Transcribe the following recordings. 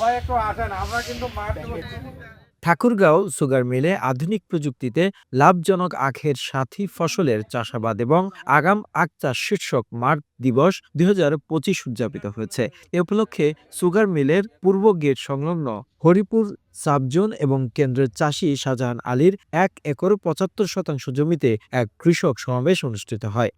সবাই একটু আসেন আমরা কিন্তু ঠাকুরগাঁও সুগার মিলে আধুনিক প্রযুক্তিতে লাভজনক আখের সাথী ফসলের চাষাবাদ এবং আগাম আখ চাষ শীর্ষক মার্চ দিবস দুই হাজার পঁচিশ উদযাপিত হয়েছে। এ উপলক্ষে সুগার মিলের পূর্ব গেট সংলগ্ন হরিপুর সাবজোন এবং কেন্দ্রের চাষী শাহজাহান আলীর এক একর পঁচাত্তর শতাংশ জমিতে এক কৃষক সমাবেশ অনুষ্ঠিত হয়।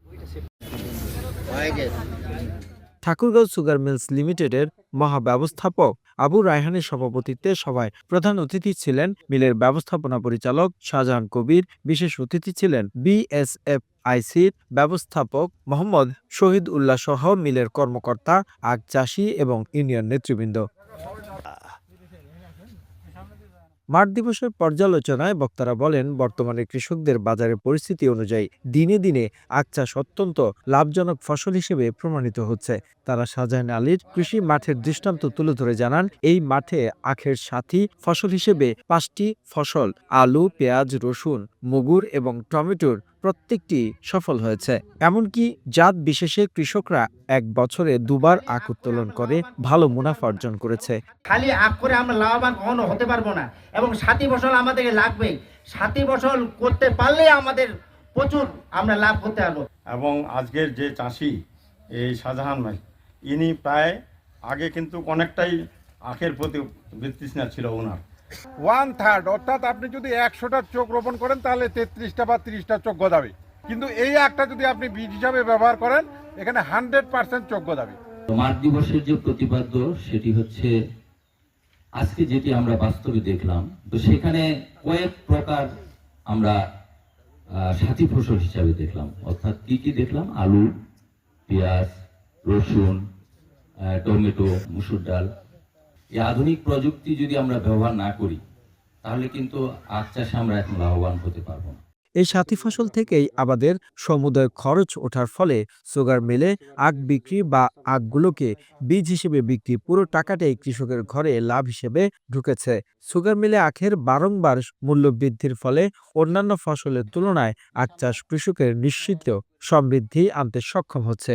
ঠাকুরগাঁও সুগার মিলস লিমিটেডের মহাব্যবস্থাপক আবু রায়হানের সভাপতিত্বে সভায় প্রধান অতিথি ছিলেন মিলের ব্যবস্থাপনা পরিচালক শাহজাহান কবির, বিশেষ অতিথি ছিলেন বিএসএফ আইসির ব্যবস্থাপক মোহাম্মদ শহীদ উল্লাহ সহ মিলের কর্মকর্তা, আগ চাষি এবং ইউনিয়ন নেতৃবৃন্দ। মাঠ দিবসের পর্যালোচনায় বক্তারা বলেন, বর্তমানে কৃষকদের বাজারের পরিস্থিতি অনুযায়ী দিনে দিনে আখ চাষ অত্যন্ত লাভজনক ফসল হিসেবে প্রমাণিত হচ্ছে। তারা শাহজাহান আলীর কৃষি মাঠের দৃষ্টান্ত তুলে ধরে জানান, এই মাঠে আখের সাথী ফসল হিসেবে পাঁচটি ফসল, আলু, পেঁয়াজ, রসুন, মুগুর এবং টমেটোর প্রত্যেকটি সফল হয়েছে। এমনকি জাত বিশেষে কৃষকরা এক বছরে দুবার আখ উত্তোলন করে ভালো মুনাফা অর্জন করেছে। খালি আখ করে আমরা লাভবান কখনো হতে পারব না এবং সাথী ফসল আমাদেরকে লাগবে সাথী ফসল করতে পারলে আমাদের প্রচুর আমরা লাভ করতে পারব। এবং আজকের যে চাষি এই শাহজাহান ভাই ইনি প্রায় আগে কিন্তু অনেকটাই আখের প্রতি বৃত্তিস্না ছিল ওনার। ওয়ান থার্ড অর্থাৎ আপনি যদি একশোটা চোখ রোপণ করেন, তাহলে তেত্রিশটা বা তিরিশটা চোখ গদাবে। কিন্তু এই একটা যদি আপনি বীজ হিসাবে ব্যবহার করেন, এখানে হান্ড্রেড পার্সেন্ট চোখ গদাবে। মাঠ দিবসের যে প্রতিপাদ্য, সেটি হচ্ছে আজকে যেটি আমরা বাস্তবে দেখলাম, তো সেখানে কয়েক প্রকার আমরা সাথী ফসল হিসাবে দেখলাম। অর্থাৎ কি কি দেখলাম? আলু, পেঁয়াজ, রসুন টমেটো, মুসুর ডাল। এই আধুনিক প্রযুক্তি যদি আমরা ব্যবহার না করি, তাহলে কিন্তু আখ চাষে আমরা এখন লাভবান হতে পারব না। এই সাথী ফসল থেকেই আমাদের সমুদয় খরচ ওঠার ফলে সুগার মিলে, আখ বিক্রি বা আখগুলোকে বীজ হিসেবে বিক্রি পুরো টাকাটাই কৃষকের ঘরে লাভ হিসেবে ঢুকেছে। সুগার মিলে আখের বারংবার মূল্য বৃদ্ধির ফলে অন্যান্য ফসলের তুলনায় আখ চাষ কৃষকের নিশ্চিত সমৃদ্ধি আনতে সক্ষম হচ্ছে।